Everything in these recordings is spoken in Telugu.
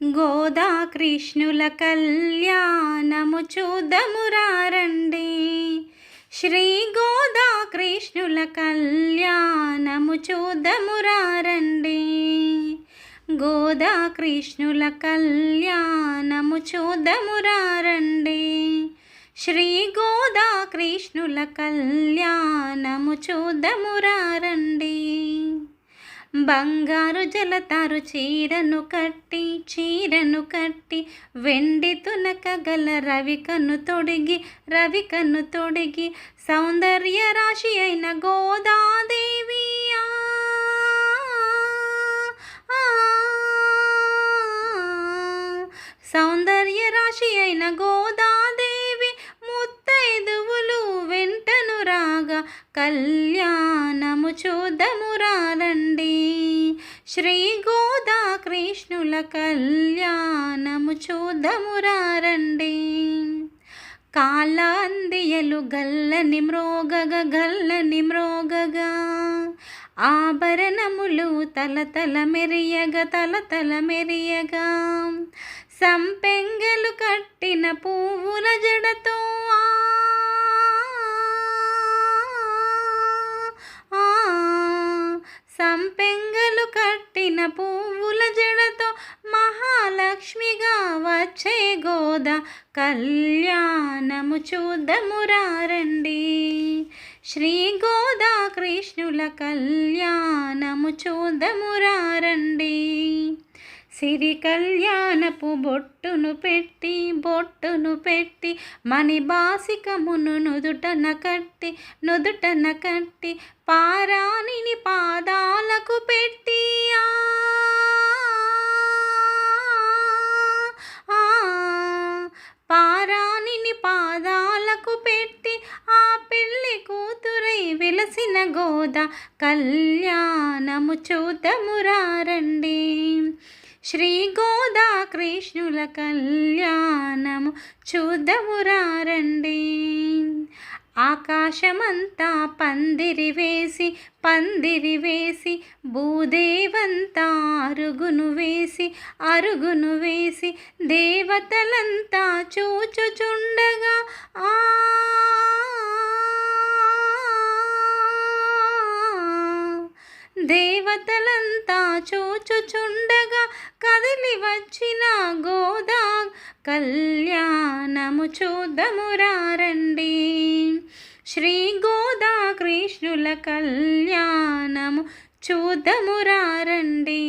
గోదా కృష్ణుల కళ్యాణము చూదమురారండి శ్రీ గోదా కృష్ణుల కళ్యాణము చూదమురారండి గోదా కృష్ణుల కళ్యాణము చూదమురారండి శ్రీ గోదా కృష్ణుల కళ్యాణము చూదమురారండి బంగారు జలతారు చీరను కట్టి చీరను కట్టి వెండి తునక గల రవికను తొడిగి రవికను తొడిగి సౌందర్య రాశి అయిన గోదాదేవి. ఆ, సౌందర్య రాశి అయిన గోదాదేవి ముత్తైదువులు వెంటను రాగా కళ్యాణము చూదమురారండి కళ్యాణము చూదమురారండి. కాలాందియలు గల్లని మ్రోగగ గల్లని మ్రోగగా. ఆభరణములు తల తల మెరియగ తల తల మెరియగా. సంపెంగలు కట్టిన పువ్వుల జడతో ఆ, ఆ, సంపెంగలు కట్టిన పువ్వు గోద కళ్యాణము చూదమురారండి శ్రీ గోదా కృష్ణుల కళ్యాణము చూదమురారండి సిరి కళ్యాణపు బొట్టును పెట్టి బొట్టును పెట్టి మణి బాసికమును నుదుటన కట్టి నుదుటన కట్టి పారాణిని పాదాలకు పెట్టి ఆ, పారాణిని పాదాలకు పెట్టి ఆ పెళ్ళి కూతురై వెలసిన గోద కళ్యాణము చూదమురారండి శ్రీ గోదా కృష్ణుల కళ్యాణము చూదమురారండి ఆకాశమంతా పందిరి వేసి పందిరి వేసి భూదేవంతా అరుగును వేసి అరుగును వేసి దేవతలంతా చూచుచుండగా ఆ దేవతలంతా చూచుచుండగా కదిలి వచ్చిన గోదా కళ్యాణము చూదమురారండి శ్రీ గోదా కృష్ణుల కళ్యాణము చూదమురారండి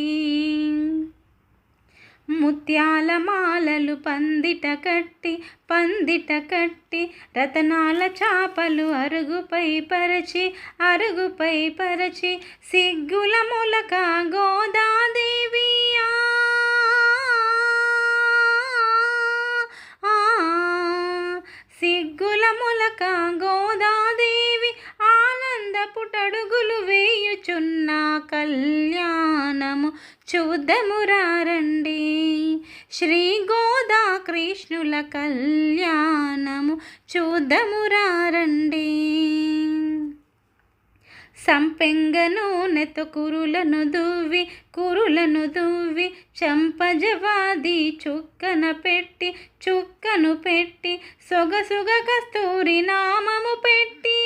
ముత్యాల మాలలు పందిట కట్టి పందిట కట్టి రతనాల చాపలు అరుగుపై పరచి అరుగుపై పరచి సిగ్గుల మొలక గోదాదేవి ఆ, సిగ్గుల మొలక గోదాదేవి ఆనంద పుటడుగులు వేయుచున్న కళ్యాణము. చూదమురారండి శ్రీ గోదా కృష్ణుల కళ్యాణము చూదమురారండి సంపెంగ నూనెతో కురులను దువ్వి కురులను దువ్వి చంపజవాది చుక్కన పెట్టి చుక్కను పెట్టి సొగసుగ కస్తూరి నామము పెట్టి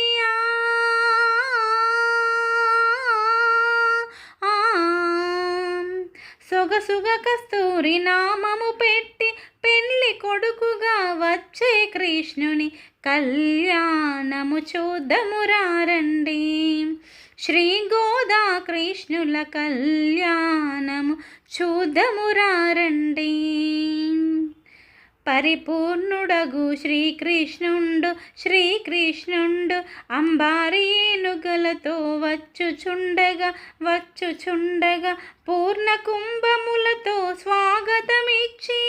సొగసుగ కస్తూరి నామము పెట్టి పెళ్ళి కొడుకుగా వచ్చే కృష్ణుని కళ్యాణము చూదమురారండి శ్రీ గోదా కృష్ణుల కళ్యాణము చూదమురారండి పరిపూర్ణుడగు శ్రీకృష్ణుండు శ్రీకృష్ణుండు అంబారి ఏనుగలతో వచ్చుచుండగా వచ్చుచుండగా పూర్ణ కుంభములతో స్వాగతమిచ్చి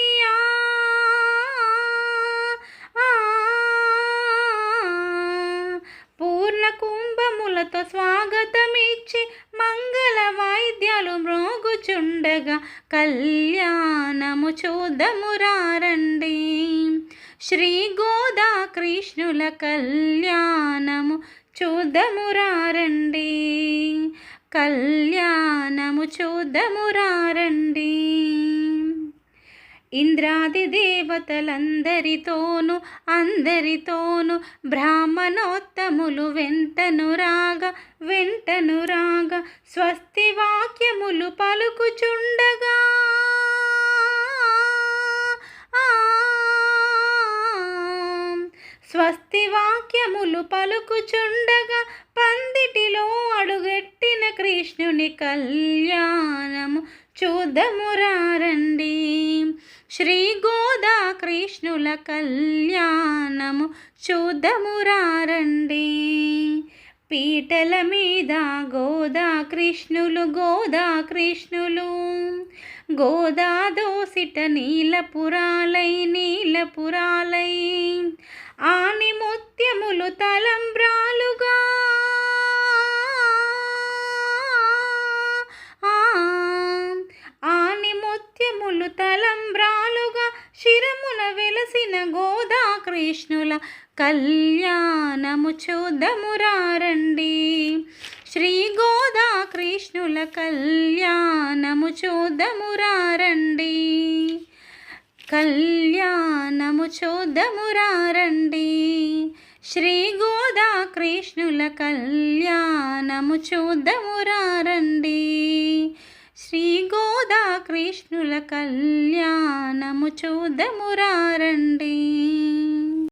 కళ్యాణము చూదమురారండి శ్రీ గోదా కృష్ణుల కళ్యాణము చూదమురారండి కళ్యాణము చూదమురారండి ఇంద్రాది దేవతలందరితోను అందరితోను బ్రాహ్మణోత్తములు వెంటను రాగ వెంటను రాగ స్వస్తి వాక్యములు పలుకుచుండగా. స్వస్తి వాక్యములు పలుకుచుండగా పందిటిలో అడుగెట్టిన కృష్ణుని కళ్యాణము చూద్దమురారండి శ్రీ గోదా కృష్ణుల కళ్యాణము చూద్దమురారండి. పీటల మీద గోదా కృష్ణులు గోదా కృష్ణులు. గోదా దోసిట నీలపురాలై నీలపురాలై. ఆని ముత్యములు తలంబ్రాలుగా. ఆని ముత్యములు తల కళ్యాణము చూద్దమురారండి శ్రీ గోదా కృష్ణుల కళ్యాణము చూద్దమురారండి కళ్యాణము చూద్దమురారండి శ్రీ గోదా కృష్ణుల కళ్యాణము చూద్దమురారండి శ్రీ గోదా కృష్ణుల కళ్యాణము చూద్దమురారండి